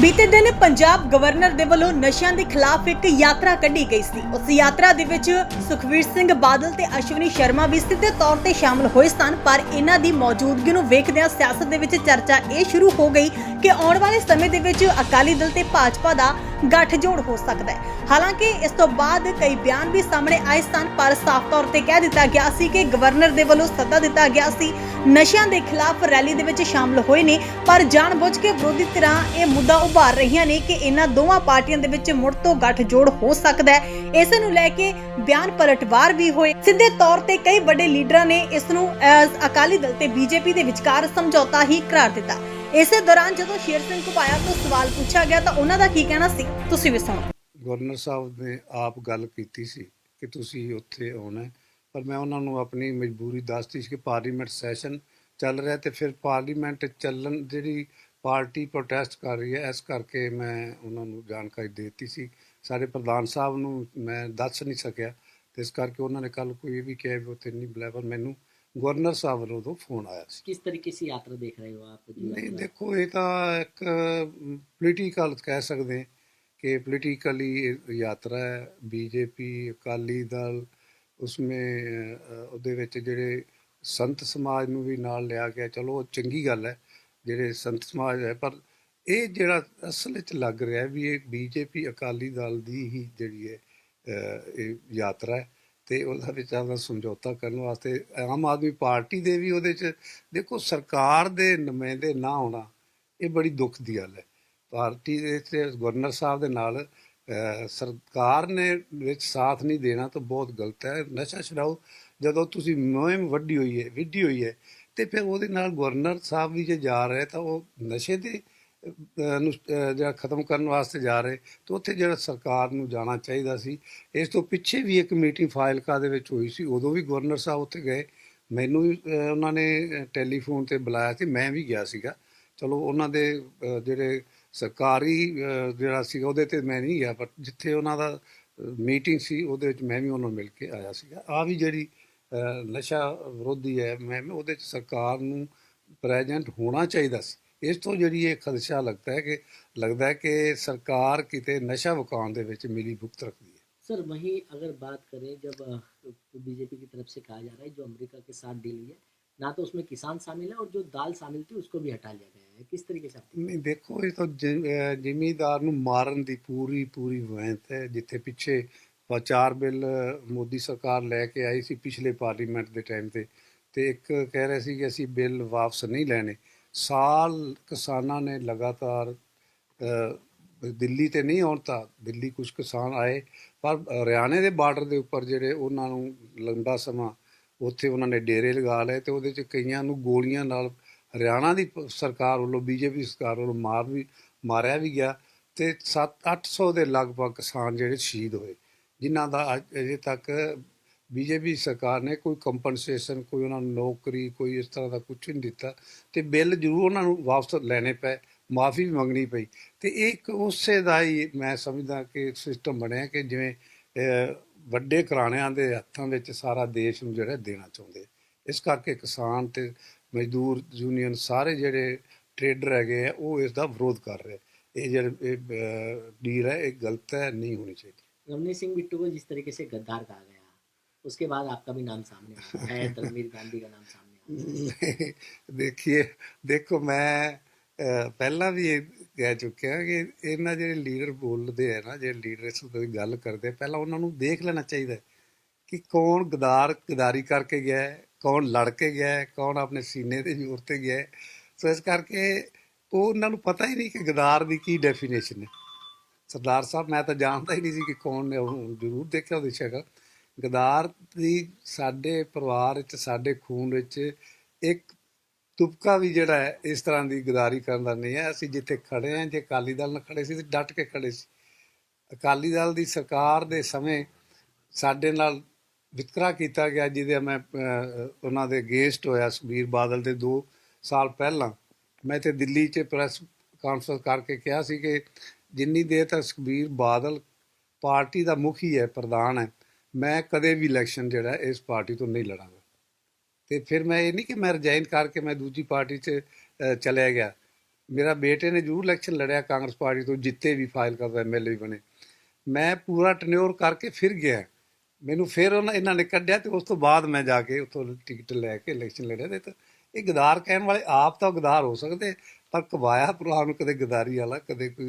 ਬੀਤੇ ਦਿਨ ਪੰਜਾਬ ਗਵਰਨਰ ਦੇ ਵੱਲੋਂ ਨਸ਼ਿਆਂ ਦੇ ਖਿਲਾਫ ਇੱਕ ਯਾਤਰਾ ਕੱਢੀ ਗਈ ਸੀ। ਉਸ ਯਾਤਰਾ ਦੇ ਵਿੱਚ ਸੁਖਵੀਰ ਸਿੰਘ ਬਾਦਲ ਤੇ ਅਸ਼ਵਨੀ ਸ਼ਰਮਾ ਵੀ ਸਿੱਧੇ ਤੌਰ ਤੇ ਸ਼ਾਮਲ ਹੋਏ ਸਨ, ਪਰ ਇਹਨਾਂ ਦੀ ਮੌਜੂਦਗੀ ਨੂੰ ਵੇਖਦਿਆਂ ਸਿਆਸਤ ਦੇ ਵਿੱਚ ਚਰਚਾ ਇਹ ਸ਼ੁਰੂ ਹੋ ਗਈ ਕਿ ਆਉਣ ਵਾਲੇ ਸਮੇਂ ਦੇ ਵਿੱਚ ਅਕਾਲੀ ਦਲ ਤੇ ਭਾਜਪਾ ਦਾ ਗੱਠਜੋੜ ਹੋ ਸਕਦਾ ਹੈ। ਹਾਲਾਂਕਿ ਇਸ ਤੋਂ ਬਾਅਦ ਕਈ ਬਿਆਨ ਵੀ ਸਾਹਮਣੇ ਆਏ ਸਨ, ਪਰ ਸਾਫ਼ ਤੌਰ ਤੇ ਕਹਿ ਦਿੱਤਾ ਗਿਆ ਸੀ ਕਿ ਗਵਰਨਰ ਦੇ ਵੱਲੋਂ ਸੱਦਾ ਦਿੱਤਾ ਗਿਆ ਸੀ, ਨਸ਼ਿਆਂ ਦੇ ਖਿਲਾਫ ਰੈਲੀ ਦੇ ਵਿੱਚ ਸ਼ਾਮਲ ਹੋਏ ਨੇ, ਪਰ ਜਾਣਬੁੱਝ ਕੇ ਵਿਰੋਧੀ ਧਿਰਾਂ ਇਹ ਮੁੱਦਾ ਉਭਾਰ ਰਹੀਆਂ ਨੇ ਕਿ ਇਹਨਾਂ ਦੋਵਾਂ ਪਾਰਟੀਆਂ ਦੇ ਵਿੱਚ ਮੁੜ ਤੋਂ ਗੱਠਜੋੜ ਹੋ ਸਕਦਾ ਹੈ। ਇਸ ਨੂੰ ਲੈ ਕੇ ਬਿਆਨ ਪਲਟਵਾਰ ਵੀ ਹੋਏ। ਸਿੱਧੇ ਤੌਰ ਤੇ ਕਈ ਵੱਡੇ ਲੀਡਰਾਂ ਨੇ ਇਸ ਨੂੰ ਅਕਾਲੀ ਦਲ ਤੇ ਬੀਜੇਪੀ ਦੇ ਵਿਚਕਾਰ ਸਮਝੌਤਾ ਹੀ ਕਰਾਰ ਦਿੱਤਾ। ਇਸੇ ਦੌਰਾਨ ਜਦੋਂ ਸ਼ੇਰ ਸਿੰਘ ਘੁਬਾਇਆ ਤੋਂ ਸਵਾਲ ਪੁੱਛਿਆ ਗਿਆ ਤਾਂ ਉਹਨਾਂ ਦਾ ਕੀ ਕਹਿਣਾ ਸੀ? ਤੁਸੀਂ ਵੀ ਸੁਣੋ। ਗਵਰਨਰ ਸਾਹਿਬ ਨੇ ਆਪ ਗੱਲ ਕੀਤੀ ਸੀ ਕਿ ਤੁਸੀਂ ਉੱਥੇ ਆਉਣਾ ਪਰ ਮੈਂ ਉਹਨਾਂ ਨੂੰ ਆਪਣੀ ਮਜਬੂਰੀ ਦੱਸਤੀ ਸੀ ਕਿ ਪਾਰਲੀਮੈਂਟ ਸੈਸ਼ਨ ਚੱਲ ਰਿਹਾ ਤੇ ਫਿਰ ਪਾਰਲੀਮੈਂਟ ਚੱਲਣ ਜਿਹੜੀ ਪਾਰਟੀ ਪ੍ਰੋਟੈਸਟ ਕਰ ਰਹੀ ਹੈ ਇਸ ਕਰਕੇ ਮੈਂ ਉਹਨਾਂ ਨੂੰ ਜਾਣਕਾਰੀ ਦੇ ਦਿੱਤੀ ਸੀ। ਸਾਡੇ ਪ੍ਰਧਾਨ ਸਾਹਿਬ ਨੂੰ ਮੈਂ ਦੱਸ ਨਹੀਂ ਸਕਿਆ ਤੇ ਇਸ ਕਰਕੇ ਉਹਨਾਂ ਨੇ ਕੱਲ ਕੋਈ ਇਹ ਵੀ ਕਿਹਾ ਵੀ ਉੱਥੇ ਨਹੀਂ ਬਲੈਵਰ ਮੈਨੂੰ ਗਵਰਨਰ ਸਾਹਿਬ ਨੂੰ ਤੋਂ ਫੋਨ ਆਇਆ ਸੀ। ਕਿਸ ਤਰੀਕੇ ਦੀ ਯਾਤਰਾ ਦੇਖ ਰਹੇ ਹੋ ਆਪ? ਨਹੀਂ ਦੇਖੋ ਇਹ ਤਾਂ ਇੱਕ ਪੋਲੀਟੀਕਲ ਕਹਿ ਸਕਦੇ ਕਿ ਪੋਲੀਟੀਕਲੀ ਯਾਤਰਾ ਹੈ। ਬੀਜੇਪੀ ਅਕਾਲੀ ਦਲ ਉਸਮੇ ਉਹਦੇ ਵਿੱਚ ਜਿਹੜੇ ਸੰਤ ਸਮਾਜ ਨੂੰ ਵੀ ਨਾਲ ਲਿਆ ਗਿਆ। ਚਲੋ ਚੰਗੀ ਗੱਲ ਹੈ। ਜਿਹੜੇ ਸੰਤ ਸਮਾਜ ਹੈ, ਪਰ ਇਹ ਜਿਹੜਾ ਅਸਲ ਵਿੱਚ ਲੱਗ ਰਿਹਾ ਵੀ ਇਹ ਬੀਜੇਪੀ ਅਕਾਲੀ ਦਲ ਦੀ ਹੀ ਜਿਹੜੀ ਹੈ ਇਹ ਯਾਤਰਾ ਹੈ ਤੇ ਉਹਦਾ ਵਿੱਚ ਆਪਦਾ ਸਮਝੌਤਾ ਕਰਨ ਵਾਸਤੇ ਆਮ ਆਦਮੀ ਪਾਰਟੀ ਦੇ ਵੀ ਉਹਦੇ ਚ ਦੇਖੋ ਸਰਕਾਰ ਦੇ ਨੁਮਾਇੰਦੇ ਨਾ ਹੋਣਾ ਇਹ ਬੜੀ ਦੁੱਖ ਦੀ ਗੱਲ ਹੈ। ਪਾਰਟੀ ਦੇ ਗਵਰਨਰ ਸਾਹਿਬ ਦੇ ਨਾਲ ਸਰਕਾਰ ਨੇ ਵਿੱਚ ਸਾਥ ਨਹੀਂ ਦੇਣਾ ਤਾਂ ਬਹੁਤ ਗਲਤ ਹੈ। ਨਸ਼ਾ ਛਡਾਓ, ਜਦੋਂ ਤੁਸੀਂ ਮੁਹਿੰਮ ਵੱਡੀ ਹੋਈ ਹੈ, ਵਿੱਢੀ ਹੋਈ ਹੈ ਤੇ ਫਿਰ ਉਹਦੇ ਨਾਲ ਗਵਰਨਰ ਸਾਹਿਬ ਵੀ ਜੇ ਜਾ ਰਹੇ ਤਾਂ ਉਹ ਨਸ਼ੇ ਦੇ ਅਹ, ਜਿਹੜਾ ਖਤਮ ਕਰਨ ਵਾਸਤੇ ਜਾ ਰਹੇ ਤਾਂ ਉੱਥੇ ਜਿਹੜਾ ਸਰਕਾਰ ਨੂੰ ਜਾਣਾ ਚਾਹੀਦਾ ਸੀ ਇਸ ਤੋਂ ਪਿੱਛੇ ਵੀ ਇੱਕ ਮੀਟਿੰਗ ਫਾਇਲਕਾ ਦੇ ਵਿੱਚ ਹੋਈ ਸੀ ਉਦੋਂ ਵੀ ਗਵਰਨਰ ਸਾਹਿਬ ਉੱਥੇ ਗਏ। ਮੈਨੂੰ ਵੀ ਉਹਨਾਂ ਨੇ ਟੈਲੀਫੋਨ ਤੇ ਬੁਲਾਇਆ ਸੀ ਮੈਂ ਵੀ ਗਿਆ ਸੀਗਾ। ਚਲੋ ਉਹਨਾਂ ਦੇ ਜਿਹੜੇ ਸਰਕਾਰੀ ਜਿਹੜਾ ਸੀਗਾ ਉਹਦੇ ਤੇ ਮੈਂ ਨਹੀਂ ਗਿਆ ਪਰ ਜਿੱਥੇ ਉਹਨਾਂ ਦਾ ਮੀਟਿੰਗ ਸੀ ਉਹਦੇ ਵਿੱਚ ਮੈਂ ਵੀ ਉਹਨਾਂ ਨੂੰ ਮਿਲ ਕੇ ਆਇਆ ਸੀਗਾ। ਆ ਵੀ ਜਿਹੜੀ ਨਸ਼ਾ ਵਿਰੋਧੀ ਹੈ ਮੈਂ ਵੀ ਉਹਦੇ ਚ ਸਰਕਾਰ ਨੂੰ ਪ੍ਰੈਜ਼ੈਂਟ ਹੋਣਾ ਚਾਹੀਦਾ ਸੀ ਇਸ ਤੋਂ ਜਿਹੜੀ ਇਹ ਖਦਸ਼ਾ ਲੱਗਦਾ ਹੈ ਕਿ ਲੱਗਦਾ ਹੈ ਕਿ ਸਰਕਾਰ ਕਿਤੇ ਨਸ਼ਾ ਵਿਕਾਉਣ ਦੇ ਵਿੱਚ ਮਿਲੀ ਭੁਗਤ ਰੱਖਦੀ ਹੈ सर वहीं अगर बात करें जब बीजेपी की तरफ से कहा जा रहा है जो अमेरिका के साथ डील हुई है ना तो उसमें किसान शामिल है और जो दाल शामिल थी उसको भी हटा लिया गया है किस तरीके से आप देखते ਨਹੀਂ ਦੇਖੋ ਇਹ ਤਾਂ ਜ- ਅਹ ਜ਼ਿਮੀਂਦਾਰ ਨੂੰ ਮਾਰਨ ਦੀ ਪੂਰੀ ਪੂਰੀ ਵੈਂਤ ਹੈ ਜਿੱਥੇ ਪਿੱਛੇ ਪ- ਚਾਰ ਬਿੱਲ ਮੋਦੀ ਸਰਕਾਰ ਲੈ ਕੇ ਆਈ ਸੀ ਪਿਛਲੇ ਪਾਰਲੀਮੈਂਟ ਦੇ ਟਾਈਮ ਤੇ ਤੇ ਇੱਕ ਕਹਿ ਰਹੇ ਸੀ ਕਿ ਅਸੀਂ ਬਿੱਲ ਵਾਪਸ ਨਹੀਂ ਲੈਣੇ। ਸਾਲ ਕਿਸਾਨਾਂ ਨੇ ਲਗਾਤਾਰ ਦਿੱਲੀ ਤੇ ਨਹੀਂ ਆਉਣ ਤਾਂ ਦਿੱਲੀ ਕੁਝ ਕਿਸਾਨ ਆਏ, ਪਰ ਹਰਿਆਣੇ ਦੇ ਬਾਰਡਰ ਦੇ ਉੱਪਰ ਜਿਹੜੇ ਉਹਨਾਂ ਨੂੰ ਲੰਬਾ ਸਮਾਂ ਉੱਥੇ ਉਹਨਾਂ ਨੇ ਡੇਰੇ ਲਗਾ ਲਏ ਤੇ ਉਹਦੇ ਚ ਕਈਆਂ ਨੂੰ ਗੋਲੀਆਂ ਨਾਲ ਹਰਿਆਣਾ ਦੀ ਪ- ਸਰਕਾਰ ਵੱਲੋਂ, ਬੀਜੇਪੀ ਸਰਕਾਰ ਵੱਲੋਂ ਮਾਰ ਵੀ, ਮਾਰਿਆ ਵੀ ਗਿਆ ਤੇ 7-800 ਦੇ ਲਗਭਗ ਕਿਸਾਨ ਜਿਹੜੇ ਸ਼ਹੀਦ ਹੋਏ। ਜਿਨ੍ਹਾਂ ਦਾ ਅੱਜ ਅਜੇ ਤੱਕ ਬੀਜੇਪੀ ਸਰਕਾਰ ਨੇ ਕੋਈ ਕੰਪਨਸੇਸ਼ਨ ਕੋਈ ਉਹਨਾਂ ਨੂੰ ਨੌਕਰੀ ਕੋਈ ਇਸ ਤਰ੍ਹਾਂ ਦਾ ਕੁਝ ਨਹੀਂ ਦਿੱਤਾ ਤੇ ਬਿੱਲ ਜ਼ਰੂਰ ਉਹਨਾਂ ਨੂੰ ਵਾਪਸ ਲੈਣੇ ਪਏ ਮਾਫੀ ਵੀ ਮੰਗਣੀ ਪਈ। ਤੇ ਇਹ ਇੱਕ ਉਸੇ ਦਾ ਹੀ ਮੈਂ ਸਮਝਦਾ ਕਿ ਸਿਸਟਮ ਬਣਿਆ ਕਿ ਜਿਵੇਂ ਅਹ, ਵੱਡੇ ਘਰਾਣਿਆਂ ਦੇ ਹੱਥਾਂ ਵਿੱਚ ਸਾਰਾ ਦੇਸ਼ ਨੂੰ ਜਿਹੜਾ ਦੇਣਾ ਚਾਹੁੰਦੇ ਇਸ ਕਰਕੇ ਕਿਸਾਨ ਤੇ ਮਜ਼ਦੂਰ ਯੂਨੀਅਨ ਸਾਰੇ ਜਿਹੜੇ ਟਰੇਡਰ ਹੈਗੇ ਆ ਉਹ ਇਸ ਦਾ ਵਿਰੋਧ ਕਰ ਰਹੇ ਇਹ ਜਿਹੜੇ ਇਹ ਡੀਲ ਹੈ ਇਹ ਗਲਤ ਹੈ ਨਹੀਂ ਹੋਣੀ ਚਾਹੀਦੀ। हैं रवनीत सिंह बिट्टू को जिस तरीके से गद्दार कहा गया उसके बाद आपका भी नाम सामने आया है तलमीर गांधी का नाम सामने आया ਦੇਖੀਏ ਦੇਖੋ ਮੈਂ ਅਹ, ਪਹਿਲਾਂ ਵੀ ਇਹ ਕਹਿ ਚੁੱਕਿਆ ਕਿ ਇਹਨਾਂ ਜਿਹੜੇ ਲੀਡਰ ਬੋਲਦੇ ਆ ਨਾ ਜਿਹੜੇ ਲੀਡਰ ਇਸ ਦੀ ਗੱਲ ਕਰਦੇ ਆ, ਪਹਿਲਾਂ ਉਹਨਾਂ ਨੂੰ ਦੇਖ ਲੈਣਾ ਚਾਹੀਦਾ ਹੈ ਕਿ ਕੌਣ ਗਦਾਰ ਗਦਾਰੀ ਕਰਕੇ ਗਿਆ ਹੈ, ਕੌਣ ਲੜ ਕੇ ਗਿਆ ਹੈ, ਕੌਣ ਆਪਣੇ ਸੀਨੇ ਤੇ ਜ਼ੋਰ ਤੇ ਗਿਆ ਹੈ। ਸੋ ਇਸ ਕਰਕੇ ਉਹ ਉਹਨਾਂ ਨੂੰ ਪਤਾ ਹੀ ਨਹੀਂ ਕਿ ਗਦਾਰ ਦੀ ਕੀ ਡੈਫੀਨੇਸ਼ਨ ਹੈ ਸਰਦਾਰ ਸਾਹਿਬ, ਮੈਂ ਤਾਂ ਜਾਣਦਾ ਹੀ ਨਹੀਂ ਸੀ ਕਿ ਕੌਣ ਨੇ, ਉਹ ਜ਼ਰੂਰ ਦੇਖਿਆ ਉਹਦੀ ਸ਼ਕਲ। ਗਦਾਰ ਦੀ ਸਾਡੇ ਪਰਿਵਾਰ ਵਿੱਚ, ਸਾਡੇ ਖੂਨ ਵਿੱਚ ਇੱਕ ਤੁਪਕਾ ਵੀ ਜਿਹੜਾ ਹੈ, ਇਸ ਤਰ੍ਹਾਂ ਦੀ ਗਦਾਰੀ ਕਰਨ ਦਾ ਨਹੀਂ ਹੈ। ਅਸੀਂ ਜਿੱਥੇ ਖੜੇ ਹਾਂ ਜੇ ਅਕਾਲੀ ਦਲ ਨਾਲ ਖੜੇ ਸੀ ਤੇ ਡਟ ਕੇ ਖੜੇ ਸੀ। ਅਕਾਲੀ ਦਲ ਦੀ ਸਰਕਾਰ ਦੇ ਸਮੇਂ ਸਾਡੇ ਨਾਲ ਵਿਤਕਰਾ ਕੀਤਾ ਗਿਆ, ਜਿਹਦੇ ਮੈਂ ਉਹਨਾਂ ਦੇ ਅਗੇਂਸਟ ਹੋਇਆ ਸੁਖਬੀਰ ਬਾਦਲ ਦੇ 2 ਸਾਲ ਪਹਿਲਾਂ। ਮੈਂ ਤੇ ਦਿੱਲੀ 'ਚ ਪ੍ਰੈਸ ਕਾਨਫਰੰਸ ਕਰਕੇ ਕਿਹਾ ਸੀ ਕਿ ਜਿੰਨੀ ਦੇਰ ਤੱਕ ਸੁਖਬੀਰ ਬਾਦਲ ਪਾਰਟੀ ਦਾ ਮੁਖੀ ਹੈ, ਪ੍ਰਧਾਨ ਹੈ, ਮੈਂ ਕਦੇ ਵੀ ਇਲੈਕਸ਼ਨ ਜਿਹੜਾ ਇਸ ਪਾਰਟੀ ਤੋਂ ਨਹੀਂ ਲੜਾਂਗਾ। ਤੇ ਫਿਰ ਮੈਂ ਇਹ ਨਹੀਂ ਕਿ ਮੈਂ ਰਿਜ਼ਾਈਨ ਕਰਕੇ ਮੈਂ ਦੂਜੀ ਪਾਰਟੀ 'ਚ ਚਲਿਆ ਗਿਆ। ਮੇਰਾ ਬੇਟੇ ਨੇ ਜ਼ਰੂਰ ਇਲੈਕਸ਼ਨ ਲੜਿਆ, ਕਾਂਗਰਸ ਪਾਰਟੀ ਤੋਂ ਜਿੱਤੇ ਵੀ ਫਾਈਲ ਕਰਦਾ ਐਮਐਲਏ ਵੀ ਬਣੇ। ਮੈਂ ਪੂਰਾ ਟਨਿਓਰ ਕਰਕੇ ਫਿਰ ਗਿਆ। ਮੈਨੂੰ ਫਿਰ ਉਹਨਾਂ, ਇਹਨਾਂ ਨੇ ਕੱਢਿਆ ਤੇ ਉਸ ਤੋਂ ਬਾਅਦ ਮੈਂ ਜਾ ਕੇ ਉੱਥੋਂ ਟਿਕਟ ਲੈ ਕੇ ਇਲੈਕਸ਼ਨ ਲੜਿਆ। ਤੇ ਇਹ ਗਦਾਰ ਕਹਿਣ ਵਾਲੇ ਆਪ ਤਾਂ ਗਦਾਰ ਹੋ ਸਕਦੇ, ਪਰ ਕਬਾਇਆ ਭਰਾ ਨੂੰ ਕਦੇ ਗਦਾਰੀ ਵਾਲਾ, ਕਦੇ ਕੋਈ